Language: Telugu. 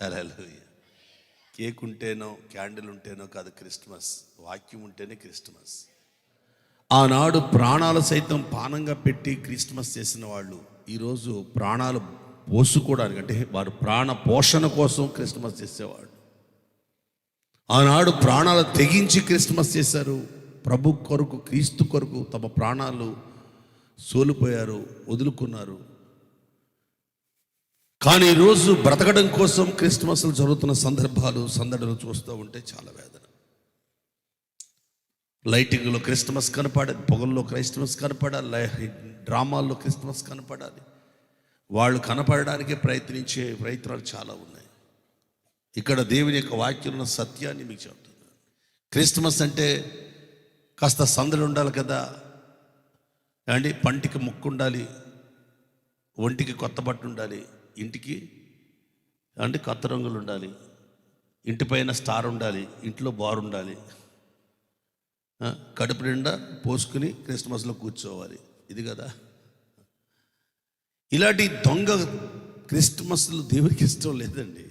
అలా కేక్ ఉంటేనో క్యాండిల్ ఉంటేనో కాదు క్రిస్మస్. వాక్యం ఉంటేనే క్రిస్మస్. ఆనాడు ప్రాణాలు సైతం పానంగా పెట్టి క్రిస్మస్ చేసిన వాళ్ళు ఈరోజు ప్రాణాలు పోసుకోవడానికి అంటే వారు ప్రాణ పోషణ కోసం క్రిస్మస్ చేసేవాళ్ళు. ఆనాడు ప్రాణాలు తెగించి క్రిస్మస్ చేశారు. ప్రభు కొరకు క్రీస్తు కొరకు తమ ప్రాణాలు సోలిపోయారు వదులుకున్నారు. కానీ ఈరోజు బ్రతకడం కోసం క్రిస్మస్లు జరుగుతున్న సందర్భాలు సందడులు చూస్తూ ఉంటే చాలా వేదన. లైటింగ్లో క్రిస్మస్ కనపడాలి పొగల్లో క్రిస్మస్ కనపడాలి డ్రామాల్లో క్రిస్మస్ కనపడాలి. వాళ్ళు కనపడడానికే ప్రయత్నించే ప్రయత్నాలు చాలా ఉన్నాయి. ఇక్కడ దేవుని యొక్క వాక్యంలో సత్యాన్ని మీకు చెప్తున్నాను. క్రిస్మస్ అంటే కాస్త సందడి ఉండాలి కదా. అండి పంటికి ముక్కు ఉండాలి ఒంటికి కొత్త బట్టు ఉండాలి ఇంటికి అంటే కొత్త రంగులు ఉండాలి ఇంటిపైన స్టార్ ఉండాలి. ఇంట్లో బార్ ఉండాలి. కడుపు నిండా పోసుకుని క్రిస్మస్లో కూర్చోవాలి. ఇది కదా. ఇలాంటి దొంగ క్రిస్మస్లు దేవునికి ఇష్టం లేదండి.